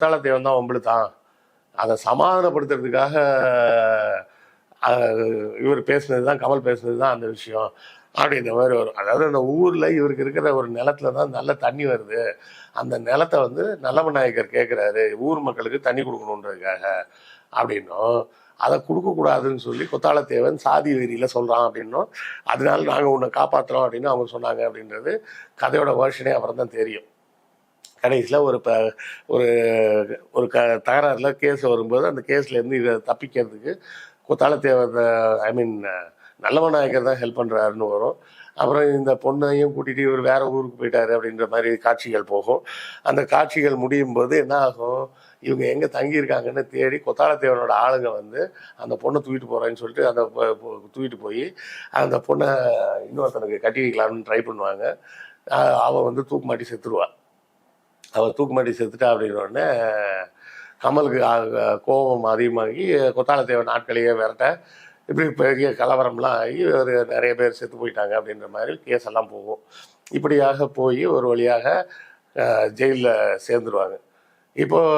குத்தாலத்தேவன் தான் வம்பிழுத்தான் அதை சமாதானப்படுத்துறதுக்காக இவர் பேசுனது தான் கமல் பேசுனது தான் அந்த விஷயம். அப்படின்ற மாதிரி வரும். அதாவது அந்த ஊரில் இவருக்கு இருக்கிற ஒரு நிலத்துல தான் நல்ல தண்ணி வருது. அந்த நிலத்தை வந்து நல்லம நாயக்கர் கேட்குறாரு ஊர் மக்களுக்கு தண்ணி கொடுக்கணுன்றதுக்காக அப்படின்னும். அதை கொடுக்கக்கூடாதுன்னு சொல்லி குத்தாலத்தேவன் சாதி வெறியில் சொல்கிறான் அப்படின்னும். அதனால நாங்கள் உன்னை காப்பாற்றுறோம் அப்படின்னு அவங்க சொன்னாங்க அப்படின்றது கதையோட வேர்ஷனே அப்புறம் தான் தெரியும். கடைசியில் ஒரு ப ஒரு ஒரு க தகராறில் கேஸ் வரும்போது அந்த கேஸ்லேருந்து இதை தப்பிக்கிறதுக்கு குத்தாலத்தேவன் ஐ மீன் நல்லவநாயகர் தான் ஹெல்ப் பண்ணுறாருன்னு வரும். அப்புறம் இந்த பொண்ணையும் கூட்டிகிட்டு இவர் வேறு ஊருக்கு போயிட்டாரு அப்படின்ற மாதிரி காட்சிகள் போகும். அந்த காட்சிகள் முடியும் போது என்ன ஆகும்? இவங்க எங்கே தங்கியிருக்காங்கன்னு தேடி கொத்தாலத்தேவனோட ஆளுங்க வந்து அந்த பொண்ணை தூக்கிட்டு போகிறேன்னு சொல்லிட்டு அந்த தூக்கிட்டு போய் அந்த பொண்ணை இன்னொருத்தனுக்கு கட்டி வைக்கலாம்னு ட்ரை பண்ணுவாங்க அவள் வந்து தூக்கு மாட்டி செத்துருவாள் அவர் தூக்கு மாட்டி செத்துட்டா அப்படின்ன உடனே கமலுக்கு கோபம் அதிகமாகி கொத்தாலத்தேவன் நாட்களையே விரட்ட இப்படி பெரிய கலவரம்லாம் ஆகி ஒரு நிறைய பேர் செத்து போயிட்டாங்க அப்படின்ற மாதிரி கேஸ் எல்லாம் போகும். இப்படியாக போய் ஒரு வழியாக ஜெயிலில் சேர்ந்துருவாங்க. இப்போது